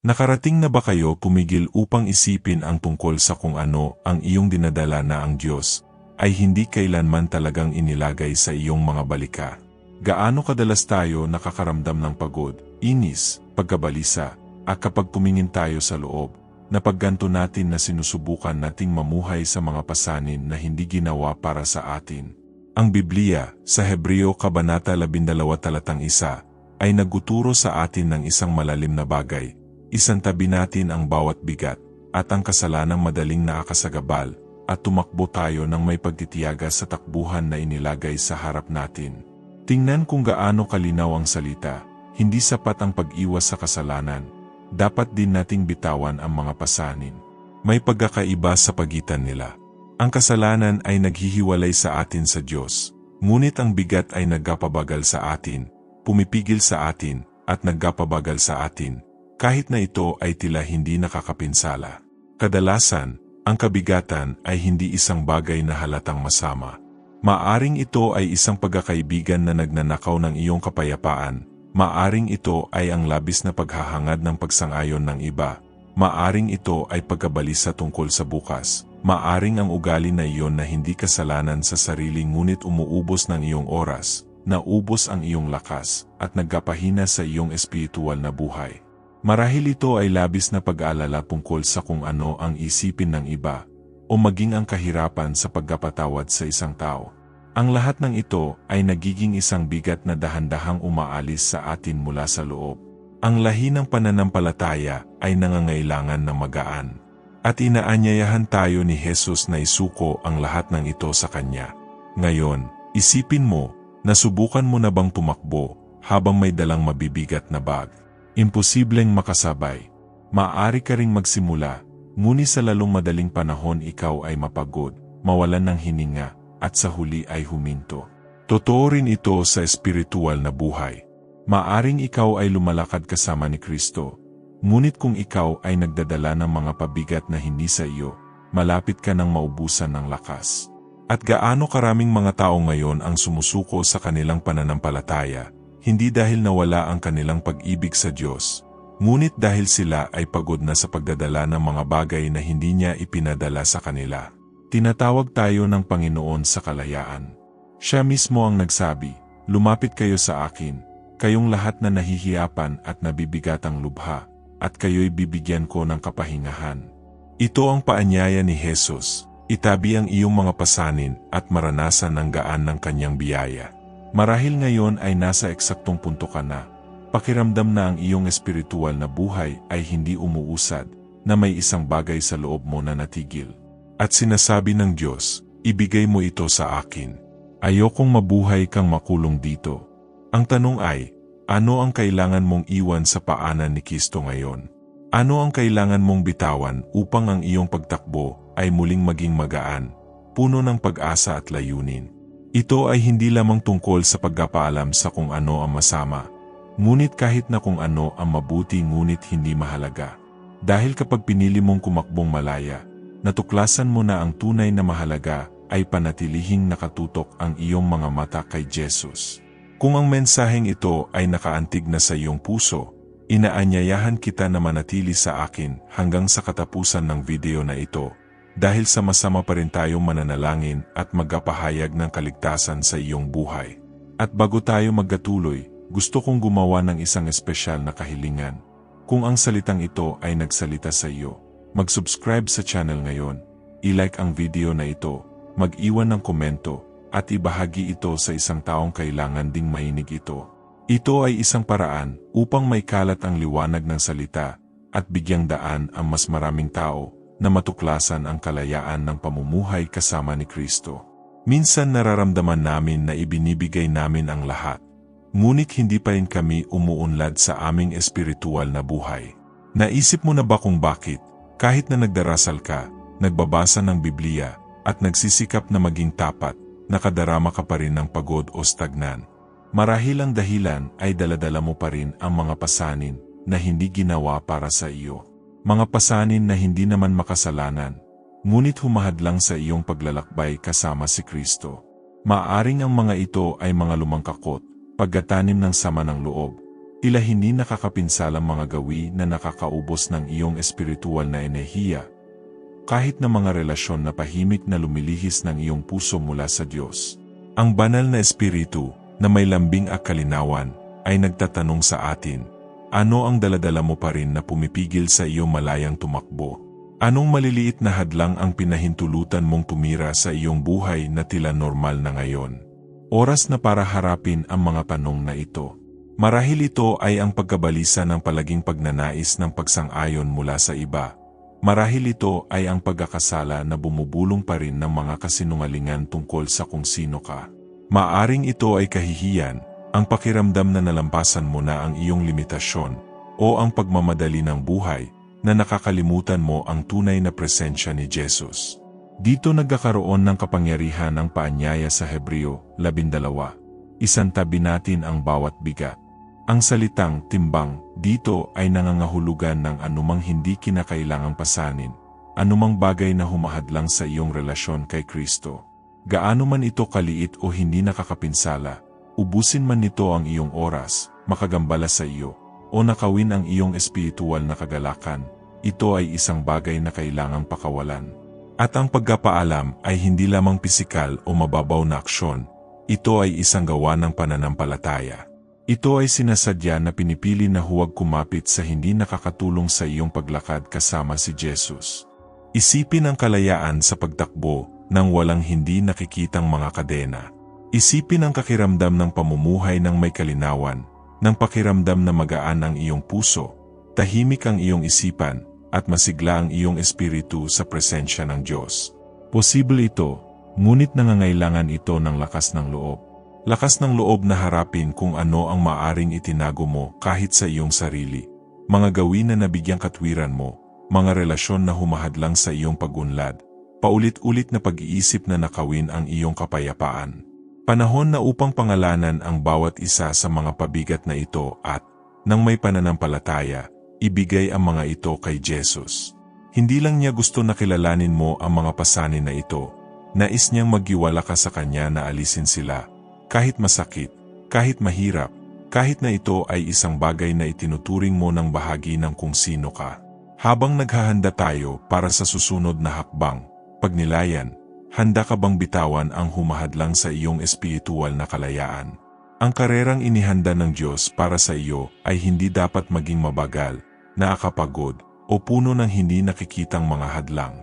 Nakarating na ba kayo pumigil upang isipin ang tungkol sa kung ano ang iyong dinadala na ang Diyos ay hindi kailanman talagang inilagay sa iyong mga balika? Gaano kadalas tayo nakakaramdam ng pagod, inis, pagkabalisa, at kapag tumingin tayo sa loob, napagganto natin na sinusubukan nating mamuhay sa mga pasanin na hindi ginawa para sa atin. Ang Biblia, sa Hebreo Kabanata 12 talatang isa, ay naguturo sa atin ng isang malalim na bagay, Isang tabi natin ang bawat bigat at ang kasalanang madaling nakakasagabal at tumakbo tayo ng may pagtitiyaga sa takbuhan na inilagay sa harap natin. Tingnan kung gaano kalinaw ang salita, hindi sapat ang pag-iwas sa kasalanan. Dapat din nating bitawan ang mga pasanin. May pagkakaiba sa pagitan nila. Ang kasalanan ay naghihiwalay sa atin sa Diyos, ngunit ang bigat ay nagkapabagal sa atin, pumipigil sa atin, at nagkapabagal sa atin kahit na ito ay tila hindi nakakapinsala. Kadalasan, ang kabigatan ay hindi isang bagay na halatang masama. Maaring ito ay isang pagkakaibigan na nagnanakaw ng iyong kapayapaan, maaring ito ay ang labis na paghahangad ng pagsang-ayon ng iba, maaring ito ay pagkabalisa tungkol sa bukas, maaring ang ugali na iyon na hindi kasalanan sa sarili ngunit umuubos ng iyong oras, naubos ang iyong lakas, at nagkapahina sa iyong espiritual na buhay. Marahil ito ay labis na pag-aalala tungkol sa kung ano ang isipin ng iba o maging ang kahirapan sa pagkapatawad sa isang tao. Ang lahat ng ito ay nagiging isang bigat na dahan-dahang umaalis sa atin mula sa loob. Ang lahi ng pananampalataya ay nangangailangan ng magaan. At inaanyayahan tayo ni Jesus na isuko ang lahat ng ito sa Kanya. Ngayon, isipin mo, nasubukan mo na bang tumakbo habang may dalang mabibigat na bag? Imposibleng makasabay. Maaari ka ring magsimula, ngunit sa lalong madaling panahon ikaw ay mapagod, mawalan ng hininga, at sa huli ay huminto. Totoo rin ito sa espiritual na buhay. Maaring ikaw ay lumalakad kasama ni Kristo, ngunit kung ikaw ay nagdadala ng mga pabigat na hindi sa iyo, malapit ka nang maubusan ng lakas. At gaano karaming mga tao ngayon ang sumusuko sa kanilang pananampalataya, hindi dahil nawala ang kanilang pag-ibig sa Diyos, ngunit dahil sila ay pagod na sa pagdadala ng mga bagay na hindi niya ipinadala sa kanila. Tinatawag tayo ng Panginoon sa kalayaan. Siya mismo ang nagsabi, Lumapit kayo sa akin, kayong lahat na nahihiyapan at nabibigatang lubha, at kayo'y bibigyan ko ng kapahingahan. Ito ang paanyaya ni Jesus, itabi ang iyong mga pasanin at maranasan ang gaan ng kanyang biyaya. Marahil ngayon ay nasa eksaktong punto ka na. Pakiramdam na ang iyong espiritual na buhay ay hindi umuusad, na may isang bagay sa loob mo na natigil. At sinasabi ng Diyos, ibigay mo ito sa akin. Ayokong mabuhay kang makulong dito. Ang tanong ay, ano ang kailangan mong iwan sa paanan ni Kristo ngayon? Ano ang kailangan mong bitawan upang ang iyong pagtakbo ay muling maging magaan, puno ng pag-asa at layunin? Ito ay hindi lamang tungkol sa pagkapaalam sa kung ano ang masama, ngunit kahit na kung ano ang mabuti ngunit hindi mahalaga. Dahil kapag pinili mong kumakbong malaya, natuklasan mo na ang tunay na mahalaga ay panatilihing nakatutok ang iyong mga mata kay Jesus. Kung ang mensaheng ito ay nakaantig na sa iyong puso, inaanyayahan kita na manatili sa akin hanggang sa katapusan ng video na ito dahil sama-sama pa rin tayong mananalangin at magkapahayag ng kaligtasan sa iyong buhay. At bago tayo magkatuloy, gusto kong gumawa ng isang espesyal na kahilingan. Kung ang salitang ito ay nagsalita sa iyo, mag-subscribe sa channel ngayon, i-like ang video na ito, mag-iwan ng komento, at ibahagi ito sa isang taong kailangan ding mahinig ito. Ito ay isang paraan upang may kalat ang liwanag ng salita at bigyang daan ang mas maraming tao na matuklasan ang kalayaan ng pamumuhay kasama ni Kristo. Minsan nararamdaman namin na ibinibigay namin ang lahat, ngunit hindi pa rin kami umuunlad sa aming espiritual na buhay. Naisip mo na ba kung bakit, kahit na nagdarasal ka, nagbabasa ng Biblia, at nagsisikap na maging tapat, nakadarama ka pa rin ng pagod o stagnan? Marahil ang dahilan ay daladala mo pa rin ang mga pasanin na hindi ginawa para sa iyo. Mga pasanin na hindi naman makasalanan, ngunit humahadlang sa iyong paglalakbay kasama si Kristo. Maaring ang mga ito ay mga lumangkakot, pagkatanim ng sama ng loob, Tila hindi nakakapinsalang mga gawi na nakakaubos ng iyong espiritual na enerhiya, kahit na mga relasyon na pahimik na lumilihis ng iyong puso mula sa Diyos. Ang banal na espiritu, na may lambing at kalinawan, ay nagtatanong sa atin, ano ang daladala mo pa rin na pumipigil sa iyong malayang tumakbo? Anong maliliit na hadlang ang pinahintulutan mong tumira sa iyong buhay na tila normal na ngayon? Oras na para harapin ang mga tanong na ito. Marahil ito ay ang pagkabalisa ng palaging pagnanais ng pagsang-ayon mula sa iba. Marahil ito ay ang pagkakasala na bumubulong pa rin ng mga kasinungalingan tungkol sa kung sino ka. Maaring ito ay kahihiyan, ang pakiramdam na nalampasan mo na ang iyong limitasyon, o ang pagmamadali ng buhay, na nakakalimutan mo ang tunay na presensya ni Jesus. Dito nagkakaroon ng kapangyarihan ng paanyaya sa Hebreo 12. Isantabi natin ang bawat bigat. Ang salitang timbang dito ay nangangahulugan ng anumang hindi kinakailangang pasanin, anumang bagay na humahadlang sa iyong relasyon kay Kristo. Gaano man ito kaliit o hindi nakakapinsala, ubusin man nito ang iyong oras, makagambala sa iyo, o nakawin ang iyong espiritual na kagalakan, ito ay isang bagay na kailangang pakawalan. At ang pagkapaalam ay hindi lamang pisikal o mababaw na aksyon, ito ay isang gawa ng pananampalataya. Ito ay sinasadya na pinipili na huwag kumapit sa hindi nakakatulong sa iyong paglakad kasama si Jesus. Isipin ang kalayaan sa pagtakbo ng walang hindi nakikitang mga kadena. Isipin ang kakiramdam ng pamumuhay ng may kalinawan, ng pakiramdam na magaan ang iyong puso, tahimik ang iyong isipan, at masigla ang iyong espiritu sa presensya ng Diyos. Posible ito, ngunit nangangailangan ito ng lakas ng loob. Lakas ng loob na harapin kung ano ang maaring itinago mo kahit sa iyong sarili. Mga gawin na nabigyang katwiran mo, mga relasyon na humahadlang sa iyong pagunlad, paulit-ulit na pag-iisip na nakawin ang iyong kapayapaan. Panahon na upang pangalanan ang bawat isa sa mga pabigat na ito at, nang may pananampalataya, ibigay ang mga ito kay Jesus. Hindi lang niya gusto na kilalanin mo ang mga pasanin na ito, nais niyang maggiwala ka sa kanya na alisin sila, kahit masakit, kahit mahirap, kahit na ito ay isang bagay na itinuturing mo ng bahagi ng kung sino ka. Habang naghahanda tayo para sa susunod na hakbang, pagnilayan, handa ka bang bitawan ang humahadlang sa iyong espiritual na kalayaan? Ang karerang inihanda ng Diyos para sa iyo ay hindi dapat maging mabagal, nakakapagod, o puno ng hindi nakikitang mga hadlang.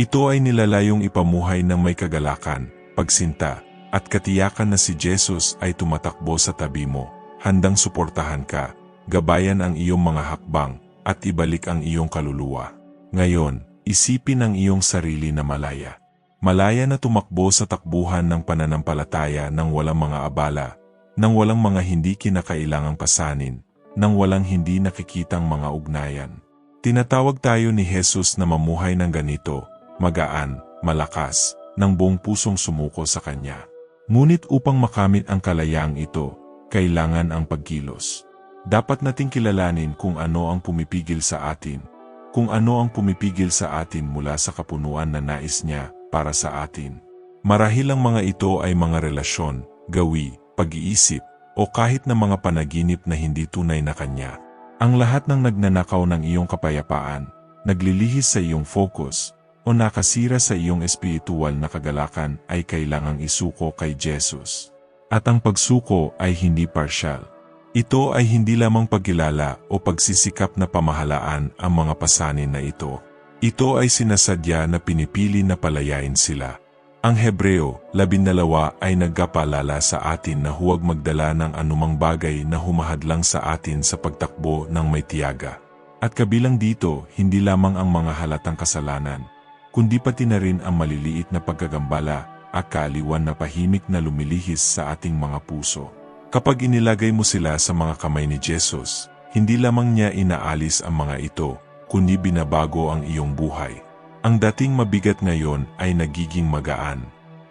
Ito ay nilalayong ipamuhay ng may kagalakan, pagsinta, at katiyakan na si Jesus ay tumatakbo sa tabi mo, handang suportahan ka, gabayan ang iyong mga hakbang, at ibalik ang iyong kaluluwa. Ngayon, isipin ang iyong sarili na malaya. Malaya na tumakbo sa takbuhan ng pananampalataya ng walang mga abala, ng walang mga hindi kinakailangang pasanin, ng walang hindi nakikitang mga ugnayan. Tinatawag tayo ni Jesus na mamuhay ng ganito, magaan, malakas, ng buong pusong sumuko sa Kanya. Ngunit upang makamit ang kalayaang ito, kailangan ang pagkilos. Dapat nating kilalanin kung ano ang pumipigil sa atin, kung ano ang pumipigil sa atin mula sa kapunuan na nais niya para sa atin. Marahil ang mga ito ay mga relasyon, gawi, pag-iisip, o kahit na mga panaginip na hindi tunay na kanya. Ang lahat ng nagnanakaw ng iyong kapayapaan, naglilihis sa iyong focus, o nakasira sa iyong espiritual na kagalakan ay kailangang isuko kay Jesus. At ang pagsuko ay hindi partial. Ito ay hindi lamang pagkilala o pagsisikap na pamahalaan ang mga pasanin na ito. Ito ay sinasadya na pinipili na palayain sila. Ang Hebreo, labindalawa ay nagkapalala sa atin na huwag magdala ng anumang bagay na humahadlang sa atin sa pagtakbo ng may tiyaga. At kabilang dito, hindi lamang ang mga halatang kasalanan, kundi pati na rin ang maliliit na pagkagambala at kaaliwan na pahimik na lumilihis sa ating mga puso. Kapag inilagay mo sila sa mga kamay ni Jesus, hindi lamang niya inaalis ang mga ito, kundi binabago ang iyong buhay. Ang dating mabigat ngayon ay nagiging magaan.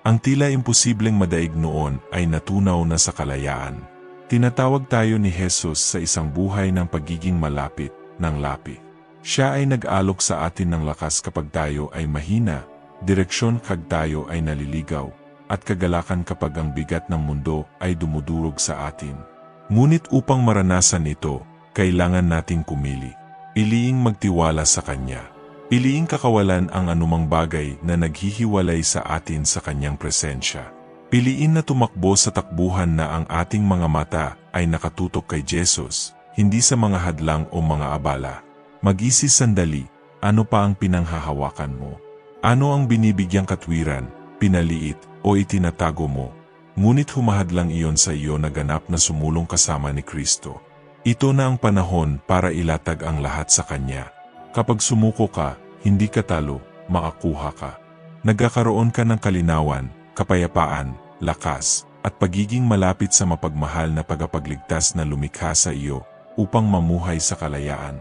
Ang tila imposibleng madaig noon ay natunaw na sa kalayaan. Tinatawag tayo ni Jesus sa isang buhay ng pagiging malapit ng lapi. Siya ay nag-alok sa atin ng lakas kapag tayo ay mahina, direksyon kag tayo ay naliligaw, at kagalakan kapag ang bigat ng mundo ay dumudurog sa atin. Ngunit upang maranasan ito, kailangan nating pumili. Piliing magtiwala sa Kanya. Piliing kakawalan ang anumang bagay na naghihiwalay sa atin sa Kanyang presensya. Piliin na tumakbo sa takbuhan na ang ating mga mata ay nakatutok kay Jesus, hindi sa mga hadlang o mga abala. Mag-isip sandali, ano pa ang pinanghahawakan mo? Ano ang binibigyang katwiran, pinaliit, o itinatago mo? Ngunit humahadlang iyon sa iyo na ganap na sumulong kasama ni Kristo. Ito na ang panahon para ilatag ang lahat sa Kanya. Kapag sumuko ka, hindi ka talo, makakuha ka. Nagkakaroon ka ng kalinawan, kapayapaan, lakas, at pagiging malapit sa mapagmahal na pagapagligtas na lumikha sa iyo upang mamuhay sa kalayaan.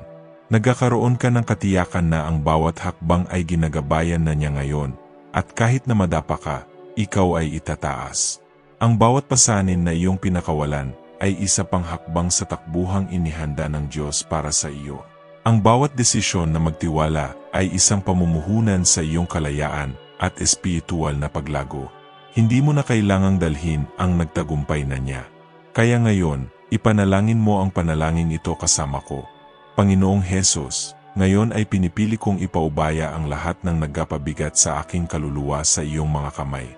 Nagkakaroon ka ng katiyakan na ang bawat hakbang ay ginagabayan na niya ngayon, at kahit na madapa ka, ikaw ay itataas. Ang bawat pasanin na iyong pinakawalan ay isa pang hakbang sa takbuhang inihanda ng Diyos para sa iyo. Ang bawat desisyon na magtiwala ay isang pamumuhunan sa iyong kalayaan at espiritual na paglago. Hindi mo na kailangang dalhin ang nagtagumpay na niya. Kaya ngayon, ipanalangin mo ang panalangin ito kasama ko. Panginoong Hesus, ngayon ay pinipili kong ipaubaya ang lahat ng nagkapabigat sa aking kaluluwa sa iyong mga kamay.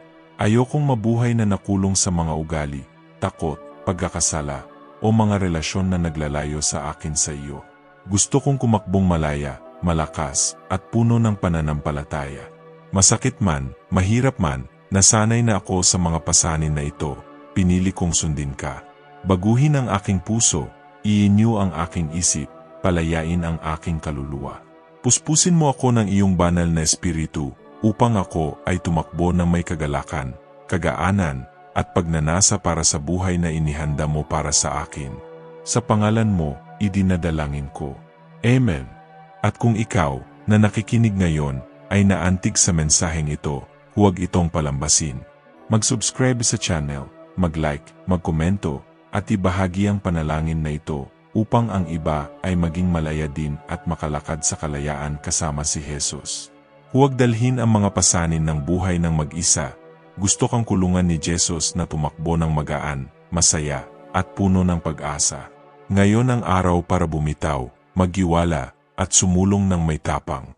Ayokong mabuhay na nakulong sa mga ugali, takot, pagkakasala, o mga relasyon na naglalayo sa akin sa iyo. Gusto kong kumakbong malaya, malakas, at puno ng pananampalataya. Masakit man, mahirap man, nasanay na ako sa mga pasanin na ito, pinili kong sundin ka. Baguhin ang aking puso, iinyo ang aking isip, palayain ang aking kaluluwa. Puspusin mo ako ng iyong banal na espiritu upang ako ay tumakbo ng may kagalakan, kagaanan, at pagnanasa para sa buhay na inihanda mo para sa akin. Sa pangalan mo, idinadalangin ko. Amen. At kung ikaw, na nakikinig ngayon, ay naantig sa mensaheng ito, huwag itong palambasin. Mag-subscribe sa channel, mag-like, magkomento, at ibahagi ang panalangin na ito upang ang iba ay maging malaya din at makalakad sa kalayaan kasama si Jesus. Huwag dalhin ang mga pasanin ng buhay ng mag-isa. Gusto kang kulungan ni Jesus na tumakbo ng magaan, masaya, at puno ng pag-asa. Ngayon ang araw para bumitaw, magiwala, at sumulong ng may tapang.